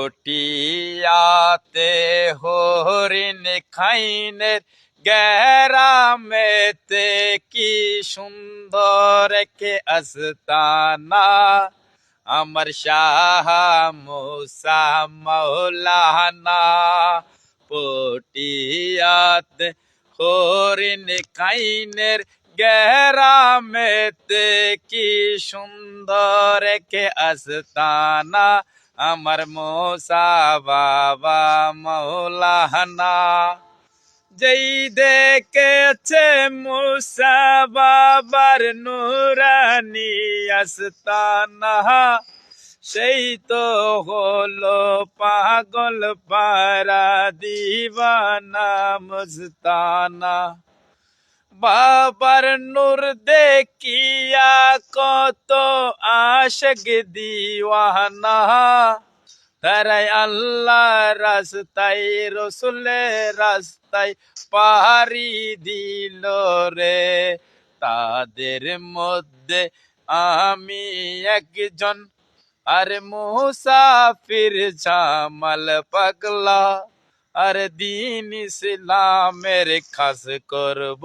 পটিয়াতে হরিণ খাইনের গ্যারামেতে কি সুন্দর কে আস্তানা আমার শাহ মুসা মৌলানা পটিয়াতে হরিণ খাইনের গ্যারামেতে কি সুন্দর কে আস্তানা আমার মোসা বাবা মৌলানা যেই দেখেছে মুসা বাবার নুরানি আস্তানা সেই তো হলো পাগল পারা দিবানা মস্তানা বাবার নূর দেখিয়া কত আশক দিওয়ানা। তারাই আল্লাহ রাস্তায় রসুলের রাস্তায় পাহাড়ি দিল রে। তাদের মধ্যে আমি একজন, আর মুসাফির জামাল পাগলা। আর দিন ইসলামের খাস করব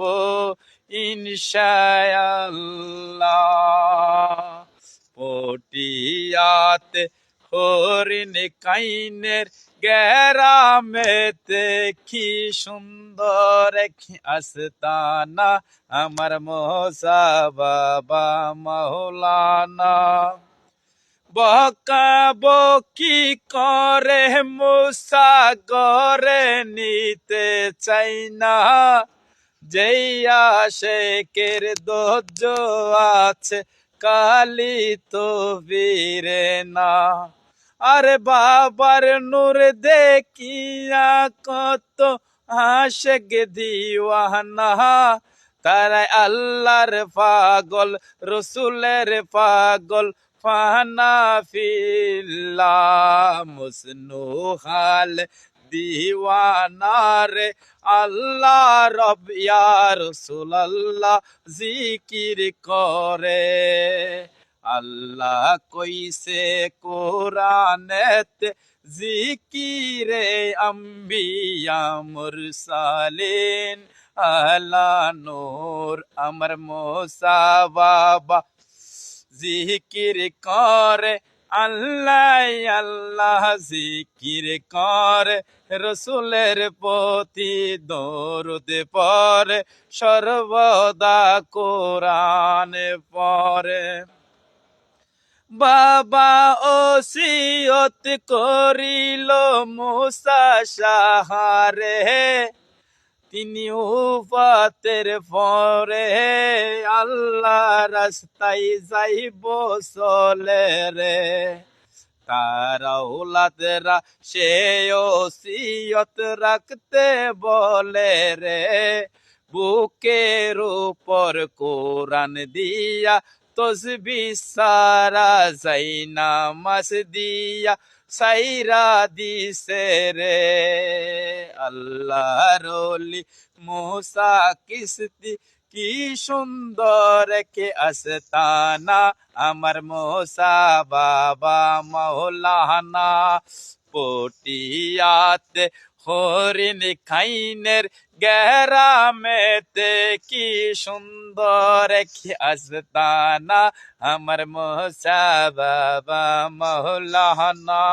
ইনশাআল্লাহ। পটিয়াতে হরিণ কাইনের গ্যারামেতে কি সুন্দর কি আস্তানা, আমার মোসা বাবা মৌলানা। বকা বকি করে মুসা গরে নিতে চাই না। যেই আশেকের দোজ আছে কালি তো বীরে না। আরে বাবার নূর দেখিয়া কত আশেক দিওয়ানা। তারাই আল্লাহর পাগল, রসুলের পাগল ফানা ফিল্লা মুসনু হাল দিওয়ানা রে আল্লাহ রব ইয়া রসুল আল্লাহ জিকির করে। আল্লাহ কইছে কোরআনেতে জিকিরে আম্বিয়া মুরসালিন, আলা নূর আমার মোসা বাবা জিকির করে, আল্লাহ আল্লাহ জিকির করে। রসুলের প্রতি দরুদ পরে সর্বদা কোরআন পরে বাবা ও ওসিয়ত করিল মুসা সাহারে, তিনি উফাতের পরে আল্লাহ রাস্তায় যাইব চলে রে। তারা ওলাদেরা সে ওসিয়ত রাখতে বলে রে। বুকের উপর কোরআন দিয়া তসবি সারা যাইনা মাস দিয়া সাইরা দিছে রে। আল্লাহ রলি মুসা কিস্তি কি সুন্দর কে আস্তানা, আমার মোসা বাবা মৌলানা। পটিয়াতে হরিণ খাইনের গ্যারামেতে কি সুন্দর কি আস্তানা, আমার মোসা বাবা মৌলানা।